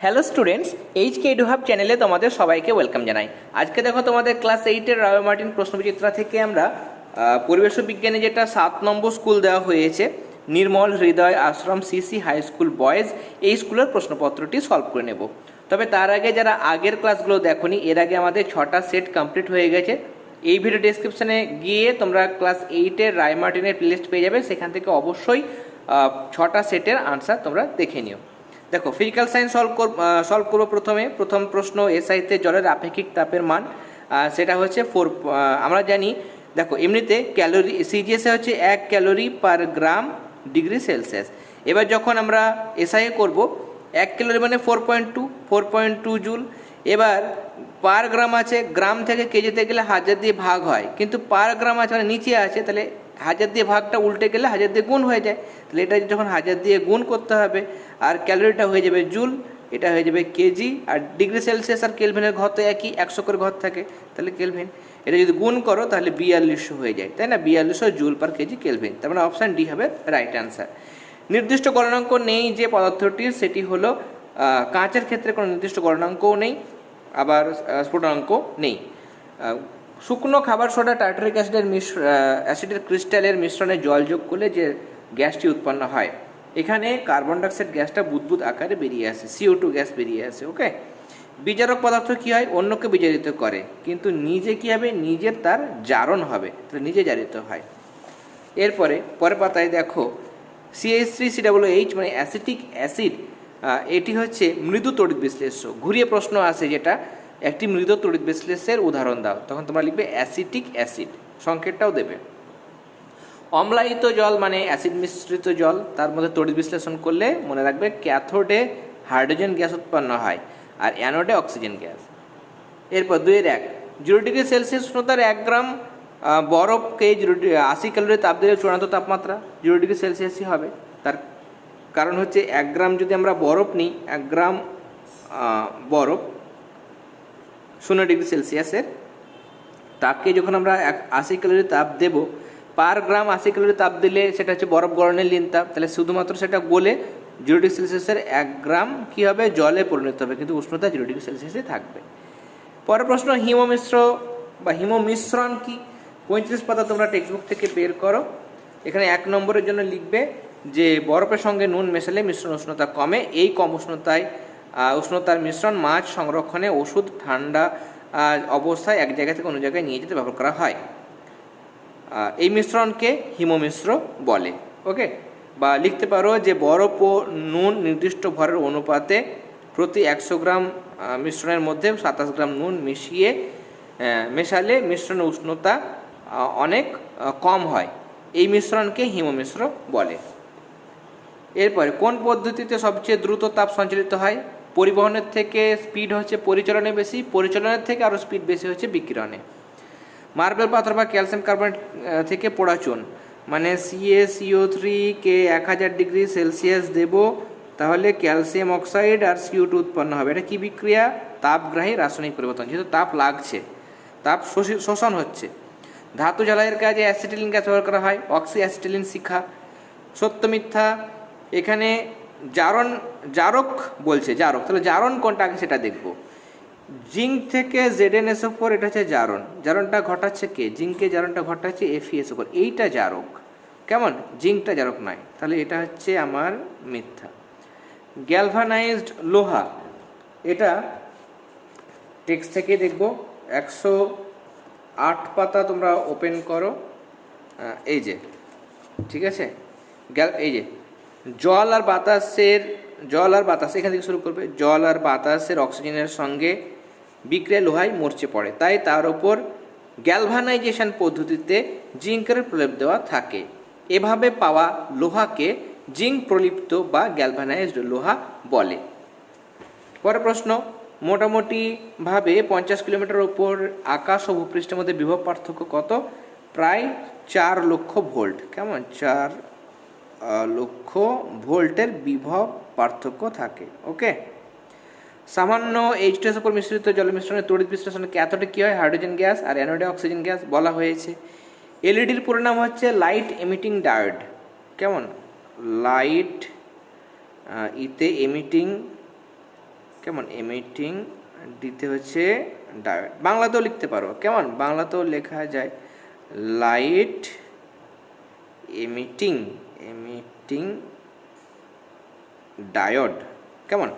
Hello students H K hub চ্যানেলে তোমাদের সবাইকে ওয়েলকাম জানাই। আজকে দেখো তোমাদের ক্লাস এইটের রায় মার্টিন প্রশ্নবিচিত্রা থেকে আমরা পরিবেশ বিজ্ঞানে যেটা সাত নম্বর স্কুল দেওয়া হয়েছে, Nirmal Hriday Ashram CC high school boys এই স্কুলের প্রশ্নপত্রটি সলভ করে নেব। তবে তার আগে যারা আগের ক্লাসগুলো দেখোনি, এর আগে আমাদের ছটা সেট কমপ্লিট হয়ে গেছে। এই ভিডিও ডেসক্রিপশনে গিয়ে তোমরা ক্লাস এইটের রায় মার্টিনের প্লেলিস্ট পেয়ে যাবে। সেখান থেকে অবশ্যই ছটা সেটের আনসার তোমরা দেখে নিও। দেখো ফিজিক্যাল সায়েন্স সলভ কর সলভ করব প্রথমে। প্রথম প্রশ্ন এসআইতে জলের আপেক্ষিক তাপের মান। সেটা হচ্ছে ফোর আমরা জানি, দেখো, এমনিতে ক্যালোরি সিজিএসএ হচ্ছে এক calorie per gram degree celsius এবার যখন আমরা এসআইএ করব, এক ক্যালোরি মানে four point two four point two joule এবার পার গ্রাম আছে গ্রাম থেকে কেজিতে গেলে হাজার দিয়ে ভাগ হয়। কিন্তু পার গ্রাম আছে মানে নিচে আছে, তাহলে হাজার দিয়ে ভাগটা উল্টে গেলে হাজার দিয়ে গুণ হয়ে যায়। তাহলে এটা যখন হাজার দিয়ে গুণ করতে হবে, আর ক্যালোরিটা হয়ে যাবে জুল, এটা হয়ে যাবে কেজি, আর ডিগ্রি সেলসিয়াস আর কেলভিনের ঘর তো একই, একশো করে ঘর থাকে। তাহলে কেলভিন, এটা যদি গুণ করো তাহলে বিয়াল্লিশশো হয়ে যায়, তাই না? বিয়াল্লিশশো জুল পার কেজি কেলভিন। তার মানে অপশান ডি হবে রাইট অ্যান্সার। নির্দিষ্ট গণনাঙ্ক নেই যে পদার্থটির সেটি হলো কাঁচের ক্ষেত্রে কোনো নির্দিষ্ট গণনাঙ্কও নেই, আবার স্ফুটনাঙ্ক নেই। শুকনো খাবার সোডা টার্টারিক অ্যাসিডের মিশ্র অ্যাসিডের ক্রিস্টালের মিশ্রণে জল যোগ করলে যে গ্যাসটি উৎপন্ন হয়। এখানে কার্বন ডাইঅক্সাইড গ্যাসটা বুদবুদ আকারে বেরিয়ে আসে সিও টু গ্যাস বেরিয়ে আসে, ওকে? বিজারক পদার্থ কী হয়? অন্যকে বিজারিত করে, কিন্তু নিজে কী হবে? নিজের তার জারণ হবে নিজে জারিত হয়। এরপরে, পরের পাতায় দেখো CH three C double H মানে অ্যাসিটিক অ্যাসিড এটি হচ্ছে মৃদু তড়িৎ বিশ্লেষ্য। ঘুরিয়ে প্রশ্ন আসে যেটা একটি মৃদু তড়িৎ বিশ্লেষ্যের উদাহরণ দাও। তখন তোমরা লিখবে অ্যাসিটিক অ্যাসিড। সংকেতটাও দেবে। অম্লায়িত জল মানে অ্যাসিড মিশ্রিত জল। তার মধ্যে তড়িৎ বিশ্লেষণ করলে মনে রাখবে ক্যাথোডে হাইড্রোজেন গ্যাস উৎপন্ন হয় আর অ্যানোডে অক্সিজেন গ্যাস। এরপর দুইয়ের এক। জিরো ডিগ্রি সেলসিয়াস উষ্ণতার এক গ্রাম বরফকে জিরো আশি ক্যালোরি তাপ দিলে চূড়ান্ত তাপমাত্রা জিরো ডিগ্রি সেলসিয়াসই হবে। তার কারণ হচ্ছে এক গ্রাম যদি আমরা বরফ নিই, এক গ্রাম বরফ শূন্য ডিগ্রি সেলসিয়াসের তাপকে যখন আমরা আশি ক্যালোরি তাপ দেব, পার গ্রাম আশি ক্যালোরি তাপ দিলে সেটা হচ্ছে বরফ গরণের লিন তাপ। তাহলে শুধুমাত্র সেটা গলে জিরো ডিগ্রি সেলসিয়াসের এক গ্রাম কী হবে? জলে পরিণত হবে, কিন্তু উষ্ণতা জিরো ডিগ্রি সেলসিয়াসে থাকবে। পরের প্রশ্ন হিমমিশ্র বা হিমমিশ্রণ কি? পঁয়ত্রিশ পাতা তোমরা টেক্সট থেকে বের করো। এখানে এক নম্বরের জন্য লিখবে যে, বরফের সঙ্গে নুন মেশালে মিশ্রণ উষ্ণতা কমে, এই কম উষ্ণতায় উষ্ণতার মিশ্রণ মাছ সংরক্ষণে ওষুধ ঠান্ডা অবস্থায় এক জায়গা থেকে অন্য জায়গায় নিয়ে যেতে ব্যবহার করা হয়। এই মিশ্রণকে হিমমিশ্র বলে, ওকে? বা লিখতে পারো যে বরফ ও নুন নির্দিষ্ট ভরের অনুপাতে প্রতি একশো গ্রাম মিশ্রণের মধ্যে সাতাশ গ্রাম নুন মিশিয়ে মেশালে মিশ্রণের উষ্ণতা অনেক কম হয়। এই মিশ্রণকে হিমমিশ্র বলে। এরপরে কোন পদ্ধতিতে সবচেয়ে দ্রুত তাপ সঞ্চালিত হয়? পরিবহনের থেকে স্পিড হচ্ছে পরিচালনে বেশি, পরিচালনের থেকে আরও স্পিড বেশি হচ্ছে বিকিরণে। মার্বেল পাথর বা ক্যালসিয়াম কার্বনেট থেকে পোড়া চুন। মানে সিএ সিও থ্রি কে এক হাজার ডিগ্রি সেলসিয়াস দেব, তাহলে ক্যালসিয়াম অক্সাইড আর সিও টু উৎপন্ন হবে। এটা কী বিক্রিয়া? তাপগ্রাহী রাসায়নিক পরিবর্তন। যেহেতু তাপ লাগছে, তাপ শোষি- শোষণ হচ্ছে। ধাতু জ্বালাইয়ের কাজে অ্যাসিটিলিন গ্যাস ব্যবহার করা হয় অক্সি অ্যাসিটিলিন শিখা। সত্য মিথ্যা, এখানে জারণ, জারক বলছে, জারক। তাহলে জারণ কোনটা? আগে সেটা দেখব। জিঙ্ক থেকে জেডেন এসও ফোর এটা হচ্ছে জারণ। জারণটা ঘটাচ্ছে কে? জিঙ্কে জারণটা ঘটাচ্ছে এফিএসও ফোর এইটা জারক। কেমন? জিঙ্কটা জারক নয়। তাহলে এটা হচ্ছে আমার মিথ্যা। গ্যালভানাইজড লোহা। এটা টেক্সট থেকে দেখব। একশো আট পাতা তোমরা ওপেন করো। এই যে, ঠিক আছে? গ্যাল, এই যে জল আর বাতাসের, জল আর বাতাস, এখান থেকে শুরু করবে, জল আর বাতাসের অক্সিজেনের সঙ্গে বিক্রিয়া লোহায় মরচে পড়ে। তাই তার ওপর গ্যালভানাইজেশন পদ্ধতিতে জিঙ্কের প্রলেপ দেওয়া থাকে। এভাবে পাওয়া লোহাকে জিঙ্ক প্রলিপ্ত বা গ্যালভানাইজড লোহা বলে। পরের প্রশ্ন, মোটামুটিভাবে পঞ্চাশ কিলোমিটার ওপর আকাশ ও ভূপৃষ্ঠের মধ্যে বিভব পার্থক্য কত? প্রায় চার লক্ষ ভোল্ট। কেমন? চার লক্ষ ভোল্টের বিভব পার্থক্য থাকে ওকে সামান্য এইচ টু উপর মিশ্রিত জল মিশ্রণে তড়িৎ বিশ্লেষণে ক্যাথোডে কী হয়? হাইড্রোজেন গ্যাস আর অ্যানোডে অক্সিজেন গ্যাস বলা হয়েছে। এলইডির পুরো নাম হচ্ছে লাইট এমিটিং ডায়োড কেমন? লাইট ইতে এমিটিং কেমন? এমিটিং দিতে হচ্ছে ডায়োড বাংলাতেও লিখতে পারো, কেমন? বাংলাতেও লেখা যায় লাইট এমিটিং ডায়োড কেমন?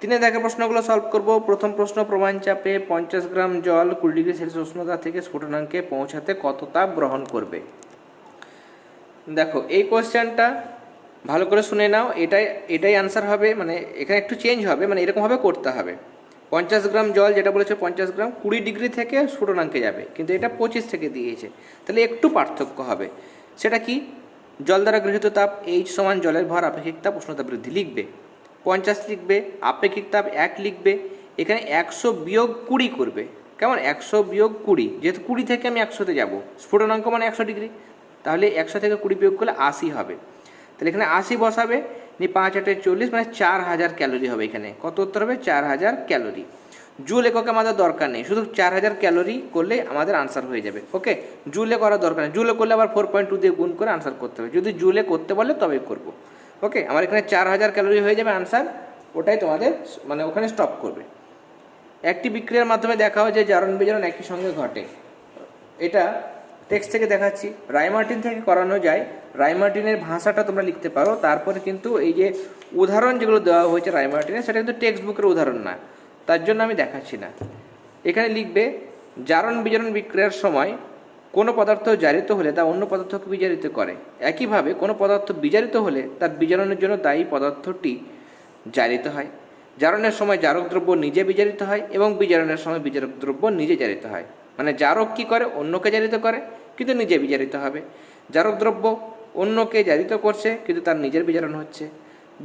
তিনে দেখা প্রশ্নগুলো সলভ করব। প্রথম প্রশ্ন, প্রমাণ চাপে পঞ্চাশ গ্রাম জল কুড়ি ডিগ্রি সেলসিয়াস উষ্ণতা থেকে স্ফুটনাঙ্কে পৌঁছাতে কত তাপ গ্রহণ করবে? দেখো, এই কোয়েশ্চেনটা ভালো করে শুনে নাও। এটাই এটাই আনসার হবে। মানে এখানে একটু চেঞ্জ হবে। মানে এরকমভাবে করতে হবে। পঞ্চাশ গ্রাম জল যেটা বলেছে পঞ্চাশ গ্রাম কুড়ি ডিগ্রি থেকে স্ফুটনাঙ্কে যাবে। কিন্তু এটা পঁচিশ থেকে দিয়েছে। তাহলে একটু পার্থক্য হবে। সেটা কি? জল দ্বারা গৃহীত তাপ এইচ সমান জলের ভর আপেক্ষিক তাপ উষ্ণতা বৃদ্ধি লিখবে। পঞ্চাশ লিখবে, আপেক্ষিক তাপ এক লিখবে, এখানে একশো বিয়োগ কুড়ি করবে। কেমন? একশো বিয়োগ কুড়ি। যেহেতু কুড়ি থেকে আমি একশোতে যাব স্ফুটনাঙ্ক মানে একশো ডিগ্রি। তাহলে একশো থেকে কুড়ি বিয়োগ করলে আশি হবে। তাহলে এখানে আশি বসাবে নি পাঁচ আটে চল্লিশ মানে চার হাজার ক্যালোরি হবে এখানে। কত উত্তর হবে? চার হাজার ক্যালোরি। জুল এককে আমাদের দরকার নেই। শুধু চার হাজার ক্যালোরি করলে আমাদের আনসার হয়ে যাবে ওকে জুলে করার দরকার নেই। জুলে করলে আবার ফোর পয়েন্ট টু দিয়ে গুণ করে আনসার করতে হবে। যদি জুলে করতে বলে তবে করব ওকে আমার এখানে চার হাজার ক্যালোরি হয়ে যাবে আনসার ওটাই তোমাদের মানে ওখানে স্টপ করবে। একটি বিক্রিয়ার মাধ্যমে দেখা হয় যে জারণ বিজারণ একই সঙ্গে ঘটে। এটা টেক্সট থেকে দেখাচ্ছি। রাইমার্টিন থেকে করানো যায়। রাইমার্টিনের ভাষাটা তোমরা লিখতে পারো। তারপরে কিন্তু এই যে উদাহরণ যেগুলো দেওয়া হয়েছে রাইমার্টিনের সেটা কিন্তু টেক্সট বুকের উদাহরণ না। তার জন্য আমি দেখাচ্ছি না। এখানে লিখবে, জারণ বিজারণ বিক্রিয়ার সময় কোনো পদার্থ জারিত হলে তা অন্য পদার্থকে বিজারিত করে। একইভাবে কোনো পদার্থ বিজারিত হলে তার বিজারণের জন্য দায়ী পদার্থটি জারিত হয়। জারণের সময় জারক দ্রব্য নিজে বিজারিত হয় এবং বিজারণের সময় বিজারক দ্রব্য নিজে জারিত হয়। মানে জারক কি করে? অন্যকে জারিত করে, কিন্তু নিজে বিজারিত হবে। জারক দ্রব্য অন্যকে জারিত করছে, কিন্তু তার নিজের বিজারণ হচ্ছে।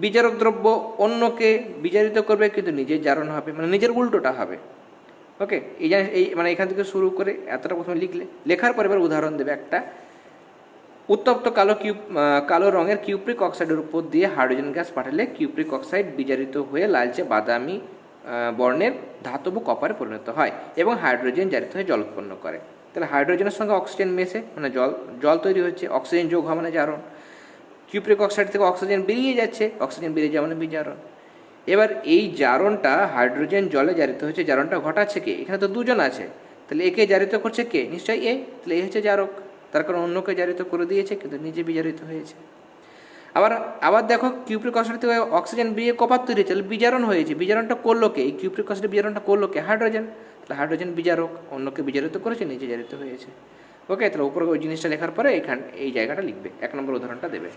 বিজারক দ্রব্য অন্যকে বিচারিত করবে, কিন্তু নিজের জারণ হবে মানে নিজের উল্টোটা হবে। ওকে এই জানিস, এই মানে এখান থেকে শুরু করে এতটা প্রথমে লিখলে, লেখার পর এবার উদাহরণ দেবে একটা। উত্তপ্ত কালো কিউব কালো রঙের কিউপ্রিক অক্সাইডের উপর দিয়ে হাইড্রোজেন গ্যাস পাঠালে কিউপ্রিক অক্সাইড বিজারিত হয়ে লালচে বাদামি বর্ণের ধাতব কপারে পরিণত হয় এবং হাইড্রোজেন জারিত হয়ে জল উৎপন্ন করে। তাহলে হাইড্রোজেনের সঙ্গে অক্সিজেন মেশে মানে জল জল তৈরি হচ্ছে, অক্সিজেন যোগ হওয়া মানে জারণ। কিউপ্রিক অক্সাইড থেকে অক্সিজেন বেরিয়ে যাচ্ছে, অক্সিজেন বেরিয়ে যাওয়া মানে বিজারণ। এবার এই জারণটা হাইড্রোজেন জলে জারিত হচ্ছে জারণটা ঘটাচ্ছে কে? এখানে তো দুজন আছে। তাহলে একে জারিত করছে কে? নিশ্চয়ই এ। তাহলে এ হচ্ছে জারক। তার কারণ অন্যকে জারিত করে দিয়েছে, কিন্তু নিজে বিজারিত হয়েছে। আবার আবার দেখো কিউপ্রিক অক্সাইড থেকে অক্সিজেন বেরিয়ে কপার তৈরি হচ্ছে তাহলে বিজারণ হয়েছে। বিজারণটা করল কে? এই কিউপ্রিক অক্সাইড বিজারণটা করল কে? হাইড্রোজেন। তাহলে হাইড্রোজেন বিজারক, অন্যকে বিজারিত করেছে, নিজে জারিত হয়েছে। ওকে তাহলে উপরে ওই জিনিসটা লেখার পরে এখান, এই জায়গাটা লিখবে। এক নম্বর উদাহরণটা দেবে।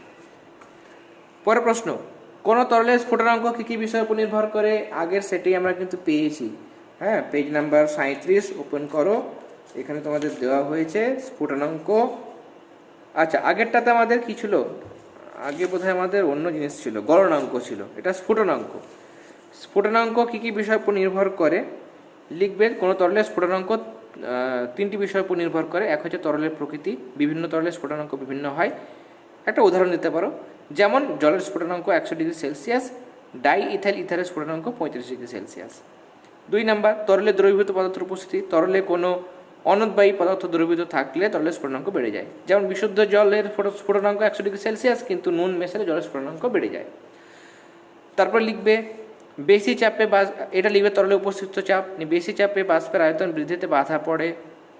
পরের প্রশ্ন, কোন তরলের স্ফুটনাঙ্ক কী কী বিষয়ের উপর নির্ভর করে? আগের সেটেই আমরা কিন্তু পেয়েছি। হ্যাঁ পেজ নাম্বার সাঁত্রিশ ওপেন করো। এখানে তোমাদের দেওয়া হয়েছে স্ফুটনাঙ্ক আচ্ছা আগেরটাতে আমাদের কি ছিল? আগে বোধহয় আমাদের অন্য জিনিস ছিল গলনাঙ্ক ছিল। এটা স্ফুটনাঙ্ক স্ফুটনাঙ্ক কী কী বিষয়ের উপর নির্ভর করে? লিখবে কোনো তরলের স্ফুটনাঙ্ক তিনটি বিষয়ের উপর নির্ভর করে। এক হচ্ছে তরলের প্রকৃতি, বিভিন্ন তরলের স্ফুটনাঙ্ক বিভিন্ন হয়। একটা উদাহরণ দিতে পারো, যেমন জলের স্ফুটনাঙ্ক একশো ডিগ্রি সেলসিয়াস ডাই ইথাইল ইথারের স্ফুটনাঙ্ক পঁয়ত্রিশ ডিগ্রি সেলসিয়াস। দুই নাম্বার, তরলে দ্রবীভূত পদার্থের উপস্থিতি, তরলে কোনো অনদবায়ী পদার্থ দ্রবীভূত থাকলে তরলের স্ফুটনাঙ্ক বেড়ে যায়। যেমন বিশুদ্ধ জলের স্ফোটনাঙ্ক একশো ডিগ্রি সেলসিয়াস, কিন্তু নুন মেশালে জলের স্ফুটনাঙ্ক বেড়ে যায়। তারপর লিখবে বেশি চাপে বাস, এটা লিখবে তরলে উপস্থিত চাপ। বেশি চাপে বাষ্পের আয়তন বৃদ্ধিতে বাধা পড়ে,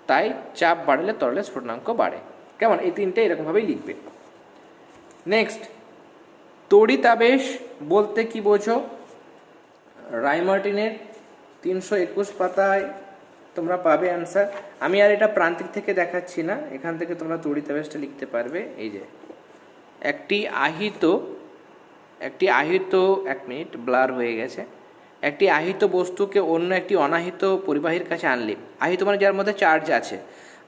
তাই চাপ বাড়লে তরলের স্ফুটনাঙ্ক বাড়ে। কেমন? এই তিনটে এরকমভাবেই লিখবে। নেক্সট তড়িতাবেশ বলতে কি বোঝো? রাইমার্টিনের তিনশো একুশ পাতায় তোমরা পাবে অ্যান্সার আমি আর এটা প্রান্তিক থেকে দেখাচ্ছি না, এখান থেকে তোমরা তড়িতাবেশটা লিখতে পারবে। এই যে, একটি আহিত একটি আহিত এক মিনিট, ব্লার হয়ে গেছে। একটি আহিত বস্তুকে অন্য একটি অনাহিত পরিবাহীর কাছে আনলে, আহিত মানে যার মধ্যে চার্জ আছে,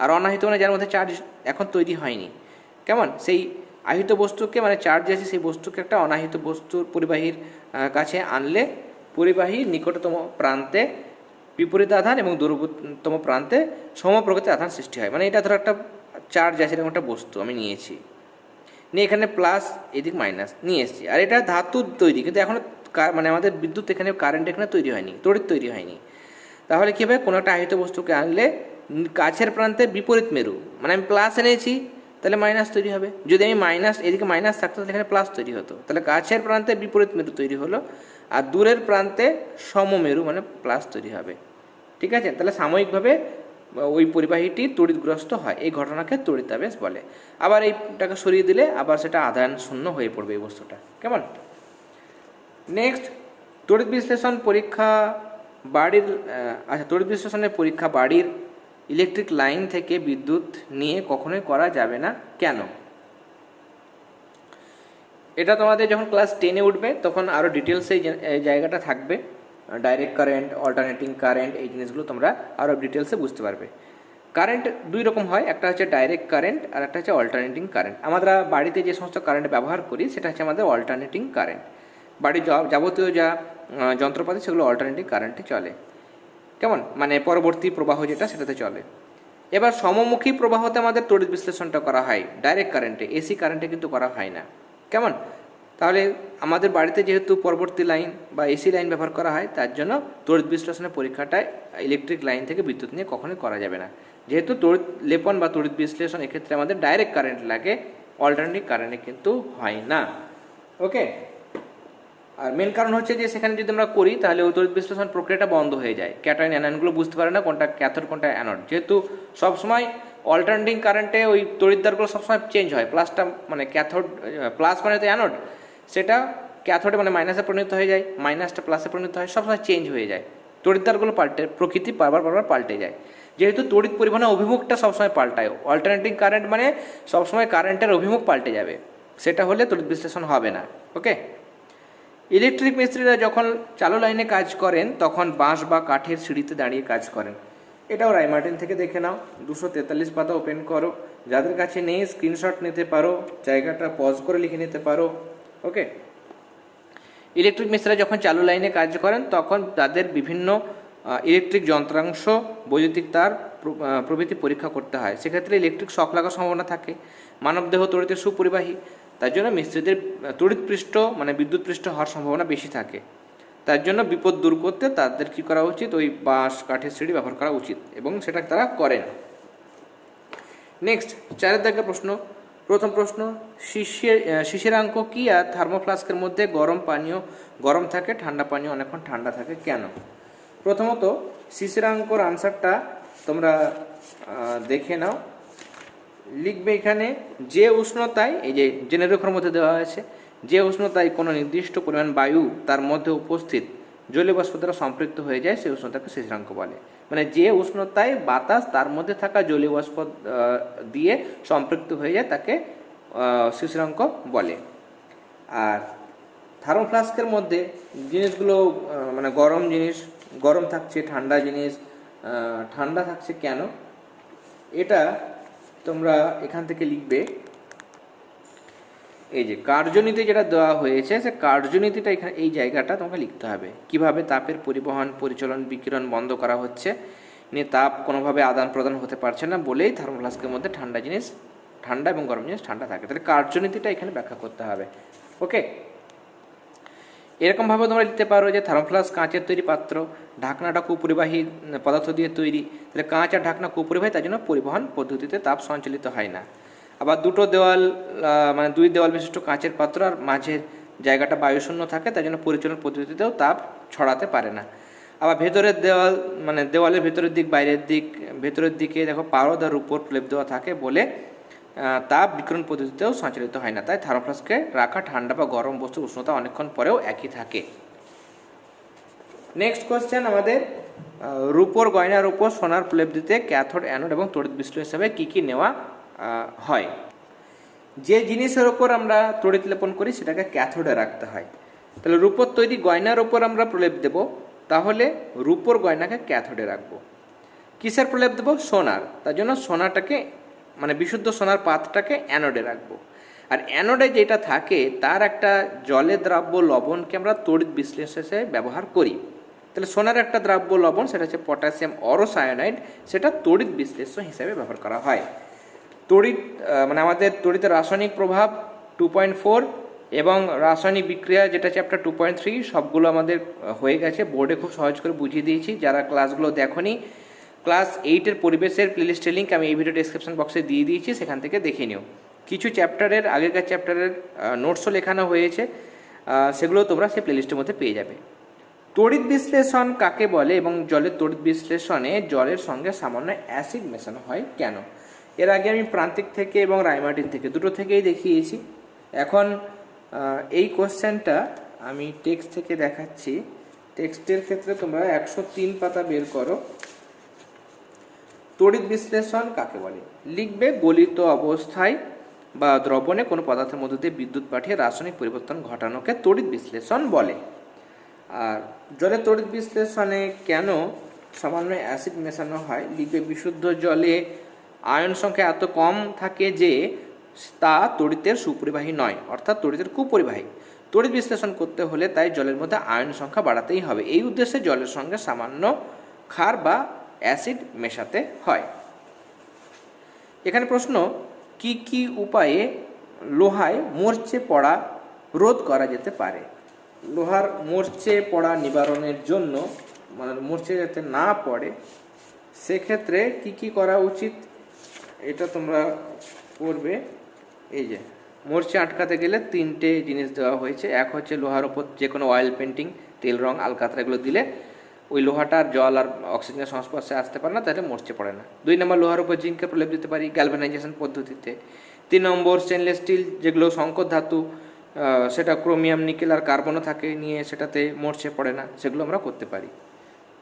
আর অনাহিত মানে যার মধ্যে চার্জ এখন তৈরি হয়নি। কেমন? সেই আহিত বস্তুকে মানে চার্জ আছে, সেই বস্তুকে একটা অনাহিত বস্তুর পরিবাহীর কাছে আনলে পরিবাহীর নিকটতম প্রান্তে বিপরীত আধান এবং দূরতম প্রান্তে সমপ্রকৃতির আধান সৃষ্টি হয়। মানে এটা ধরো একটা চার্জ আছে, এরকম একটা বস্তু আমি নিয়েছি। নিয়ে এখানে প্লাস এদিক মাইনাস নিয়ে এসেছি। আর এটা ধাতুর তৈরি, কিন্তু এখনও মানে আমাদের বিদ্যুৎ এখানে কারেন্ট এখানে তৈরি হয়নি, তড়িৎ তৈরি হয়নি। তাহলে কী হবে? কোনো একটা আহিত বস্তুকে আনলে কাছের প্রান্তে বিপরীত মেরু। মানে আমি প্লাস এনেছি, তাহলে মাইনাস তৈরি হবে। যদি আমি মাইনাস এদিকে মাইনাস থাকতো, তাহলে এখানে প্লাস তৈরি হতো। তাহলে কাছের প্রান্তে বিপরীত মেরু তৈরি হলো, আর দূরের প্রান্তে সমমেরু মানে প্লাস তৈরি হবে। ঠিক আছে? তাহলে সাময়িকভাবে ওই পরিবাহীটি তড়িৎগ্রস্ত হয়। এই ঘটনাকে তড়িতাবেশ বলে। আবার এইটাকে সরিয়ে দিলে আবার সেটা আধান শূন্য হয়ে পড়বে এই বস্তুটা। কেমন? নেক্সট তড়িৎ বিশ্লেষণ পরীক্ষা বাড়ির আচ্ছা তড়িৎ বিশ্লেষণের পরীক্ষা বাড়ির ইলেকট্রিক লাইন থেকে বিদ্যুৎ নিয়ে কখনোই করা যাবে না। কেন? এটা তোমাদের যখন ক্লাস টেনে উঠবে, তখন আরও ডিটেলসে এই জায়গাটা থাকবে। ডাইরেক্ট কারেন্ট অল্টারনেটিং কারেন্ট এই জিনিসগুলো তোমরা আরও ডিটেলসে বুঝতে পারবে। কারেন্ট দুই রকম হয়, একটা হচ্ছে ডাইরেক্ট কারেন্ট আর একটা হচ্ছে অল্টারনেটিং কারেন্ট আমরা বাড়িতে যে সমস্ত কারেন্ট ব্যবহার করি, সেটা হচ্ছে আমাদের অল্টারনেটিং কারেন্ট বাড়ির যাবতীয় যা যন্ত্রপাতি, সেগুলো অল্টারনেটিং কারেন্টে চলে। কেমন? মানে পরবর্তী প্রবাহ যেটা, সেটাতে চলে। এবার সমমুখী প্রবাহতে আমাদের তড়িৎ বিশ্লেষণটা করা হয় ডাইরেক্ট কারেন্টে এসি কারেন্টে কিন্তু করা হয় না। কেমন? তাহলে আমাদের বাড়িতে যেহেতু পরবর্তী লাইন বা এসি লাইন ব্যবহার করা হয়, তার জন্য তড়িৎ বিশ্লেষণের পরীক্ষাটায় ইলেকট্রিক লাইন থেকে বিদ্যুৎ নিয়ে কখনোই করা যাবে না। যেহেতু তড়িৎ লেপন বা তড়িৎ বিশ্লেষণ এক্ষেত্রে আমাদের ডাইরেক্ট কারেন্ট লাগে অল্টারনেটিভ কারেন্টে কিন্তু হয় না। ওকে আর মেন কারণ হচ্ছে যে সেখানে যদি আমরা করি, তাহলে ওই তড়িৎ বিশ্লেষণ প্রক্রিয়াটা বন্ধ হয়ে যায়। ক্যাটাইন অ্যানায়নগুলো বুঝতে পারে না কোনটা ক্যাথোড কোনটা অ্যানোড যেহেতু সবসময় অল্টারনেটিং কারেন্টে ওই তড়িৎদ্বারগুলো সবসময় চেঞ্জ হয়। প্লাসটা মানে ক্যাথোড প্লাস মানে তো অ্যানোড সেটা ক্যাথোডে মানে মাইনাসে পরিণত হয়ে যায় মাইনাসটা প্লাসে পরিণত হয় সবসময় চেঞ্জ হয়ে যায়। তড়িৎদ্বারগুলো পাল্টে, প্রকৃতি বারবার বারবার পাল্টে যায়। যেহেতু তড়িৎ পরিবহনের অভিমুখটা সবসময় পাল্টায় অল্টারনেটিং কারেন্ট মানে সবসময় কারেন্টের অভিমুখ পাল্টে যাবে। সেটা হলে তড়িৎ বিশ্লেষণ হবে না ওকে ইলেকট্রিক মিস্ত্রিরা যখন চালু লাইনে কাজ করেন, তখন বাঁশ বা কাঠের সিঁড়িতে দাঁড়িয়ে কাজ করেন। এটাও রাইমার্টিন থেকে দেখে নাও। দুশো তেতাল্লিশ পাতা ওপেন করো। যাদের কাছে নেই স্ক্রিনশট নিতে পারো, জায়গাটা পজ করে লিখে নিতে পারো। ওকে ইলেকট্রিক মিস্ত্রিরা যখন চালু লাইনে কাজ করেন তখন তাদের বিভিন্ন ইলেকট্রিক যন্ত্রাংশ বৈদ্যুতিক তার প্রভৃতি পরীক্ষা করতে হয়। সেক্ষেত্রে ইলেকট্রিক শক লাগার সম্ভাবনা থাকে। মানবদেহ তড়িতের সুপরিবাহী। তার জন্য মিস্ত্রিদের আহ, তড়িৎ পৃষ্ঠ মানে বিদ্যুৎ পৃষ্ঠ হওয়ার সম্ভাবনা বেশি থাকে। তার জন্য বিপদ দূর করতে তাদের কী করা উচিত? ওই বাঁশ কাঠের সিঁড়ি ব্যবহার করা উচিত এবং সেটা তারা করেন। নেক্সট চারের দাগের প্রশ্ন প্রথম প্রশ্ন, শিশির শিশিরাঙ্ক কি আর থার্মোফ্লাস্কের মধ্যে গরম পানীয়, গরম থাকে, ঠান্ডা পানীয়, অনেকক্ষণ ঠান্ডা থাকে কেন? প্রথমত শিশিরাঙ্কর আনসারটা তোমরা দেখে নাও। লিখবে এখানে, যে উষ্ণতায়, এই যে জেনেরোখের মধ্যে দেওয়া হয়েছে, যে উষ্ণতায় কোনো নির্দিষ্ট পরিমাণ বায়ু তার মধ্যে উপস্থিত জলীয় বাষ্প দ্বারা সম্পৃক্ত হয়ে যায় সেই উষ্ণতাকে শিশিরাঙ্ক বলে। মানে যে উষ্ণতায় বাতাস তার মধ্যে থাকা জলীয় বাষ্প দিয়ে সম্পৃক্ত হয়ে যায়, তাকে শিশিরাঙ্ক বলে। আর থার্মোফ্লাস্কের মধ্যে জিনিসগুলো মানে গরম জিনিস, গরম থাকছে, ঠান্ডা জিনিস ঠান্ডা থাকছে কেন? এটা তোমরা এখান থেকে লিখবে। এই যে কার্যনীতি যেটা দেওয়া হয়েছে, সে কার্যনীতিটা এখানে, এই জায়গাটা তোমাকে লিখতে হবে। কীভাবে তাপের পরিবহন, পরিচালন, বিকিরণ বন্ধ করা হচ্ছে? নিয়ে তাপ কোনোভাবে আদান প্রদান হতে পারছে না বলেই থার্মোফ্লাস্কের মধ্যে ঠান্ডা জিনিস, ঠান্ডা এবং গরম জিনিস ঠান্ডা থাকে। তাহলে কার্যনীতিটা এখানে ব্যাখ্যা করতে হবে। ওকে? এরকমভাবে তোমরা লিখতে পারো যে থার্মোফ্লাস্ক কাঁচের তৈরি পাত্র, ঢাকনাটা কুপরিবাহী পদার্থ দিয়ে তৈরি। তাহলে কাঁচ আর ঢাকনা কুপরিবাহী, তার জন্য পরিবহন পদ্ধতিতে তাপ সঞ্চালিত হয় না। আবার দুটো দেওয়াল মানে দুই দেওয়াল বিশিষ্ট কাঁচের পাত্র আর মাঝের জায়গাটা বায়ুশূন্য থাকে, তাই জন্য পরিচালন পদ্ধতিতেও তাপ ছড়াতে পারে না। আবার ভেতরের দেওয়াল মানে দেওয়ালের ভেতরের দিক, বাইরের দিক, ভেতরের দিকে দেখো পারদ আর উপর প্লেপ দেওয়া থাকে বলে তাপ বিকিরণ পদ্ধতিতেও সঞ্চালিত হয় না। তাই থার্মোফ্লাস্কে রাখা ঠান্ডা বা গরম বস্তুর উষ্ণতা অনেকক্ষণ পরেও একই থাকে। নেক্সট কোয়েশ্চেন আমাদের রূপোর গয়নার উপর সোনার প্লেপ দিতে ক্যাথোড, অ্যানোড এবং তড়িৎ বিশ্লেষণ হিসাবে কী কী নেওয়া হয়। যে জিনিসের ওপর আমরা তড়িৎ লেপন করি, সেটাকে ক্যাথোডে রাখতে হয়। তাহলে রূপোর তৈরি গয়নার ওপর আমরা প্রলেপ দেব, তাহলে রূপোর গয়নাকে ক্যাথোডে রাখব। কিসের প্রলেপ দেবো? সোনার। তার জন্য সোনাটাকে মানে বিশুদ্ধ সোনার পাতটাকে অ্যানোডে রাখব। আর অ্যানোডে যেটা থাকে, তার একটা জলে দ্রাব্য লবণকে আমরা তড়িৎ বিশ্লেষণে ব্যবহার করি। তাহলে সোনার একটা দ্রাব্য লবণ, সেটা হচ্ছে পটাশিয়াম অরোসায়ানাইড, সেটা তড়িৎ বিশ্লেষণ হিসাবে ব্যবহার করা হয়। তড়িৎ মানে আমাদের তড়িতের রাসায়নিক প্রভাব টু পয়েন্ট ফোর এবং রাসায়নিক বিক্রিয়া যেটা চ্যাপ্টার টু পয়েন্ট থ্রি সবগুলো আমাদের হয়ে গেছে। বোর্ডে খুব সহজ করে বুঝিয়ে দিয়েছি। যারা ক্লাসগুলো দেখনি ক্লাস এইটের পরিবেশের প্লেলিস্টের লিঙ্ক আমি এই ভিডিও ডিসক্রিপশন বক্সে দিয়ে দিয়েছি, সেখান থেকে দেখে নিও। কিছু চ্যাপ্টারের আগেকার চ্যাপ্টারের নোটসও লেখানো হয়েছে সেগুলো তোমরা সেই প্লেলিস্টের মধ্যে পেয়ে যাবে। তড়িৎ বিশ্লেষণ কাকে বলে এবং জলের তড়িৎ বিশ্লেষণে জলের সঙ্গে সামান্য অ্যাসিড মেশানো হয় কেন? এর আগে আমি প্রান্তিক থেকে এবং রায়মাটিন থেকে দুটো থেকেই দেখিয়েছি। এখন এই কোশ্চেনটা আমি টেক্সট থেকে দেখাচ্ছি। টেক্সটের ক্ষেত্রে তোমরা একশো তিন পাতা বের করো। তড়িৎ বিশ্লেষণ কাকে বলে? লিখবে গলিত অবস্থায় বা দ্রবণে কোনো পদার্থের মধ্যে দিয়ে বিদ্যুৎ পাঠিয়ে রাসায়নিক পরিবর্তন ঘটানোকে তড়িৎ বিশ্লেষণ বলে। আর জলের তড়িৎ বিশ্লেষণে কেন সামান্য অ্যাসিড মেশানো হয়? লিখবে বিশুদ্ধ জলে আয়ন সংখ্যা এত কম থাকে যে তা তড়িতের সুপরিবাহী নয়, অর্থাৎ তড়িতের কুপরিবাহী। তড়িৎ বিশ্লেষণ করতে হলে তাই জলের মধ্যে আয়ন সংখ্যা বাড়াতেই হবে। এই উদ্দেশ্যে জলের সঙ্গে সামান্য ক্ষার বা অ্যাসিড মেশাতে হয়। এখানে প্রশ্ন, কি কি উপায়ে লোহায় মরচে পড়া রোধ করা যেতে পারে? লোহার মরচে পড়া নিবারণের জন্য মানে মরচে যাতে না পড়ে, সেক্ষেত্রে কি কি করা উচিত? এটা তোমরা করবে এই যে, মরচে আটকাতে গেলে তিনটে জিনিস দেওয়া হয়েছে। এক হচ্ছে লোহার ওপর যে কোনো অয়েল পেন্টিং তেল, রং, আলকাতরা এগুলো দিলে ওই লোহাটার জল আর অক্সিজেনের সংস্পর্শে আসতে পারে না, তাহলে মরচে পড়ে না। দুই নম্বর, লোহার উপর জিঙ্কের প্রলেপ দিতে পারি গ্যালভানাইজেশন পদ্ধতিতে। তিন নম্বর স্টেনলেস স্টিল যেগুলো সংকর ধাতু সেটা ক্রোমিয়াম নিকেল আর কার্বনও থাকে নিয়ে সেটাতে মরচে পড়ে না, সেগুলো আমরা করতে পারি।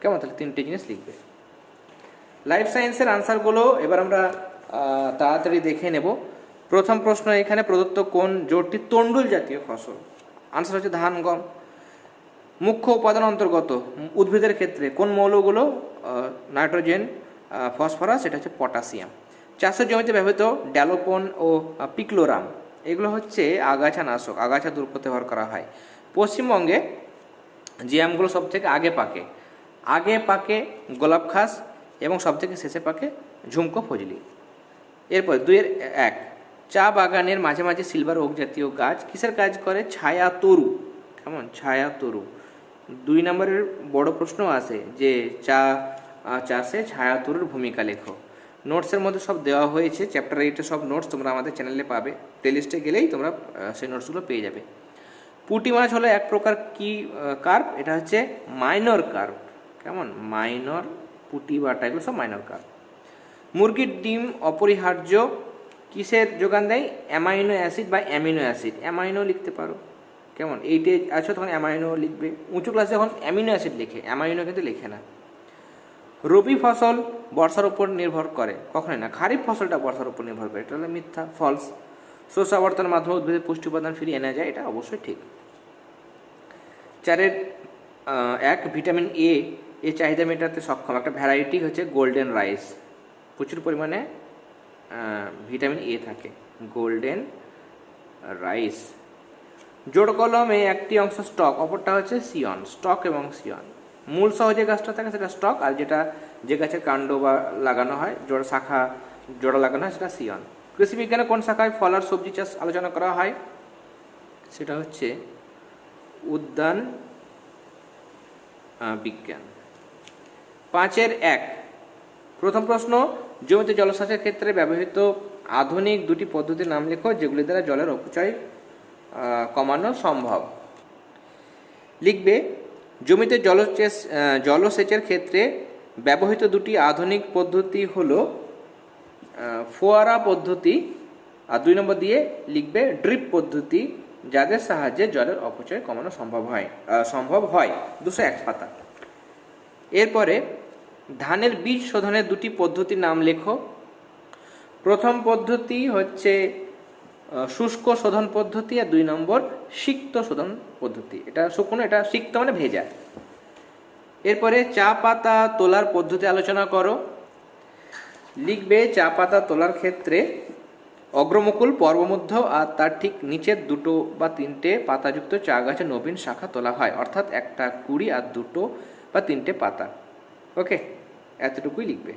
কেমন? তাহলে তিনটে জিনিস লিখবে। লাইফ সায়েন্সের আনসারগুলো এবার আমরা তাড়াতাড়ি দেখে নেব। প্রথম প্রশ্ন এখানে, প্রদত্ত কোন জোটটি তন্ডুল জাতীয় ফসল? আনসার হচ্ছে ধান, গম। মুখ্য উপাদান অন্তর্গত, উদ্ভিদের ক্ষেত্রে কোন মৌলগুলো নাইট্রোজেন ফসফরাস এটা হচ্ছে পটাশিয়াম। চাষের জমিতে ব্যবহৃত ড্যালোপন ও পিক্লোরাম, এগুলো হচ্ছে আগাছা নাশক, আগাছা দূর করতে ব্যবহার করা হয়। পশ্চিমবঙ্গে যে আমগুলো সব থেকে আগে পাকে আগে পাকে গোলাপ খাস এবং সব থেকে শেষে পাকে ঝুমকো ফজলি। এরপর দুইয়ের এক। চা বাগানের মাঝে মাঝে সিলভার ওক জাতীয় গাছ কিসের কাজ করে? ছায়া তরু। কেমন? ছায়া তরু। দুই নম্বরের বড় প্রশ্ন আসে যে, চা চাষে ছায়া তরুর ভূমিকা লেখো। নোটসের মধ্যে সব দেওয়া হয়েছে চ্যাপ্টার এইটে সব নোটস তোমরা আমাদের চ্যানেলে পাবে। প্লেলিস্টে গেলেই তোমরা সেই নোটসগুলো পেয়ে যাবে। পুঁটি মাছ হলো এক প্রকার কি কার্প এটা হচ্ছে মাইনর কার্প কেমন? মাইনর পুঁটি বাটা এগুলো সব মাইনর কার্প মুরগির ডিম অপরিহার্য, কিসের যোগান দেয়? অ্যামাইনো অ্যাসিড বা অ্যামিনো অ্যাসিড। অ্যামাইনো লিখতে পারো। কেমন? এইটে আছো, তখন অ্যামাইনো লিখবে। উঁচু ক্লাসে যখন অ্যামিনো অ্যাসিড লেখে, অ্যামাইনো কিন্তু লেখে না। রবি ফসল বর্ষার উপর নির্ভর করে। কখনোই না। খারিফ ফসলটা বর্ষার উপর নির্ভর করে। এটা হলো মিথ্যা ফলস শস্য আবর্তনের মাধ্যমে উদ্ভিদের পুষ্টি উপাদান ফিরিয়ে আনা যায়। এটা অবশ্যই ঠিক। চারের এক, ভিটামিন এ এর চাহিদা মেটাতে সক্ষম। একটা ভ্যারাইটি হচ্ছে গোল্ডেন রাইস প্রচুর পরিমাণে ভিটামিন এ থাকে। গোল্ডেন রাইস জোড় কলমে একটি অংশ স্টক অপরটা হচ্ছে সিয়ন স্টক এবং সিয়ন মূল সহ যে গাছটা থাকে সেটা স্টক আর যেটা যে গাছের কাণ্ড বা লাগানো হয়, জোড়া শাখা, জোড়া লাগানো হয় সেটা সিয়ন কৃষি বিজ্ঞানে কোন শাখায় ফল আর সবজি চাষ আলোচনা করা হয়? সেটা হচ্ছে উদ্যান বিজ্ঞান। পাঁচের এক। প্রথম প্রশ্ন জমিতে জলসেচের ক্ষেত্রে ব্যবহৃত আধুনিক দুটি পদ্ধতির নাম লেখো, যেগুলি দ্বারা জলের অপচয় কমানো সম্ভব। লিখবে, জমিতে জলসেচ জলসেচের ক্ষেত্রে ব্যবহৃত দুটি আধুনিক পদ্ধতি হলো ফোয়ারা পদ্ধতি আর দুই নম্বর দিয়ে লিখবে ড্রিপ পদ্ধতি, যাদের সাহায্যে জলের অপচয় কমানো সম্ভব হয় সম্ভব হয়। দুশো এক পাতা। এরপরে ধানের বীজ শোধনের দুটি পদ্ধতির নাম লেখো। প্রথম পদ্ধতি হচ্ছে শুষ্ক শোধন পদ্ধতি আর দুই নম্বর সিক্ত শোধন পদ্ধতি। এটা শুকনো, এটা সিক্ত মানে ভেজা। এরপরে চা পাতা তোলার পদ্ধতি আলোচনা করো। লিখবে, চা পাতা তোলার ক্ষেত্রে অগ্রমুকুল, পর্বমধ্য আর তার ঠিক নিচের দুটো বা তিনটে পাতাযুক্ত চা গাছের নবীন শাখা তোলা হয়। অর্থাৎ একটা কুড়ি আর দুটো বা তিনটে পাতা। ওকে? এতটুকুই লিখবে।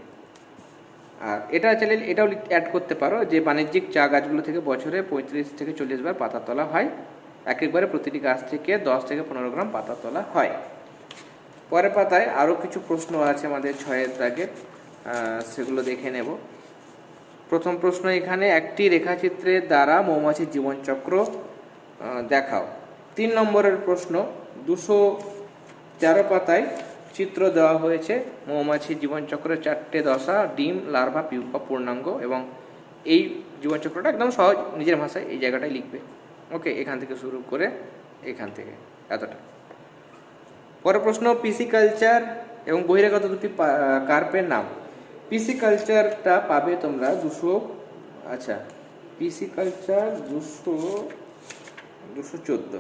আর এটা চাইলে এটাও অ্যাড করতে পারো যে বাণিজ্যিক চা গাছগুলো থেকে বছরে পঁয়ত্রিশ থেকে চল্লিশ বার পাতা তোলা হয়। এক একবারে প্রতিটি গাছ থেকে দশ থেকে পনেরো গ্রাম পাতা তোলা হয়। পরের পাতায় আরও কিছু প্রশ্ন আছে আমাদের ছয়ের দাগের সেগুলো দেখে নেব। প্রথম প্রশ্ন এখানে, একটি রেখাচিত্রের দ্বারা মৌমাছির জীবনচক্র দেখাও। তিন নম্বরের প্রশ্ন, দুশো তেরো পাতায় চিত্র দেওয়া হয়েছে। মৌমাছি জীবনচক্রের চারটে দশা, ডিম, লার্ভা, পিউপা, পূর্ণাঙ্গ এবং এই জীবনচক্রটা একদম সহজ, নিজের ভাষায় এই জায়গাটাই লিখবে। ওকে, এখান থেকে শুরু করে এখান থেকে, এতটা। পরের প্রশ্ন, পিসি কালচার এবং বহিরাগত দুটি কার্পের নাম। পিসি কালচারটা পাবে তোমরা দুশো আচ্ছা পিসি কালচার দুশো দুশো চোদ্দ।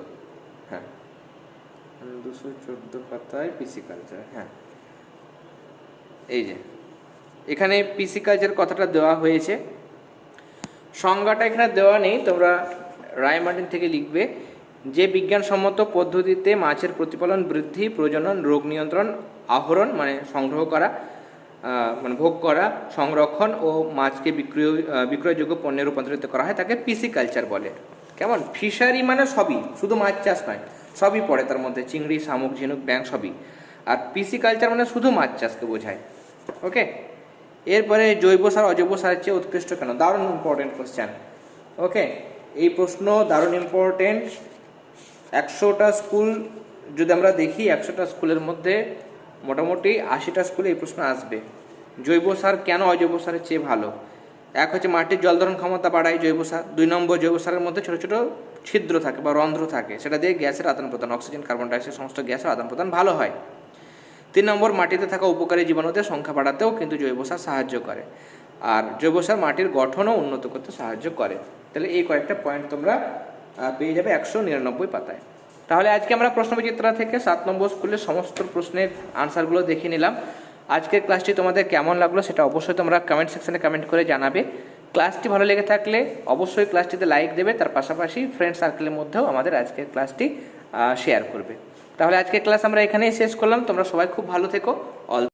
দুশো চোদ্দ পাতায় পিসিকালচার হ্যাঁ। এই যে, এখানে পিসিকালচার কথাটা দেওয়া হয়েছে। সংজ্ঞাটা এখানে দেওয়া নেই, তোমরা রায় মার্টিন থেকে লিখবে। যে বিজ্ঞানসম্মত পদ্ধতিতে মাছের প্রতিপালন বৃদ্ধি, প্রজনন, রোগ নিয়ন্ত্রণ, আহরণ মানে সংগ্রহ করা মানে ভোগ করা, সংরক্ষণ ও মাছকে বিক্রয় বিক্রয়যোগ্য পণ্যে রূপান্তরিত করা হয়, তাকে পিসিকালচার বলে। কেমন? ফিশারি মানে সবই, শুধু মাছ চাষ নয়। সবই পড়ে, তার মধ্যে চিংড়ি, শামুক, ঝিনুক ব্যাং সবই। আর পিসি কালচার মানে শুধু মাছ চাষকে বোঝায় ওকে এরপরে জৈব সার, অজৈব সারের চেয়ে উৎকৃষ্ট কেন? দারুণ ইম্পর্টেন্ট কোশ্চেন ওকে এই প্রশ্ন দারুণ ইম্পর্টেন্ট একশোটা স্কুল, যদি আমরা দেখি, একশোটা স্কুলের মধ্যে মোটামুটি আশিটা স্কুলে এই প্রশ্ন আসবে। জৈব সার কেন অজৈব সারের চেয়ে ভালো? এক হচ্ছে মাটির জল ধারণ ক্ষমতা বাড়ায় জৈব সার, দুই নম্বর জৈব সারের মধ্যে ছোটো ছোটো ছিদ্র থাকে বা রন্ধ্র থাকে, সেটা দিয়ে গ্যাসের আদান প্রদান, অক্সিজেন, কার্বন ডাইঅক্সাইড সমস্ত গ্যাসের আদান প্রদান ভালো হয়। তিন নম্বর, মাটিতে থাকা উপকারী জীবাণুদের সংখ্যা বাড়াতেও কিন্তু জৈব সার সাহায্য করে। আর জৈব সার মাটির গঠনও উন্নত করতে সাহায্য করে। তাহলে এই কয়েকটা পয়েন্ট তোমরা পেয়ে যাবে একশো নিরানব্বই পাতায়। তাহলে আজকে আমরা প্রশ্ন প্রশ্নবিচিত্রা থেকে সাত নম্বর স্কুলের সমস্ত প্রশ্নের আনসারগুলো দেখে নিলাম। আজকের ক্লাসটি তোমাদের কেমন লাগল সেটা অবশ্যই তোমরা কমেন্ট সেকশানে কমেন্ট করে জানাবে। ক্লাসটি ভালো লেগে থাকলে অবশ্যই ক্লাসটিতে লাইক দেবে, তার পাশাপাশি ফ্রেন্ড সার্কেলের মধ্যেও আমাদের আজকের ক্লাসটি শেয়ার করবে। তাহলে আজকের ক্লাস আমরা এখানেই শেষ করলাম, তোমরা সবাই খুব ভালো থেকো। অল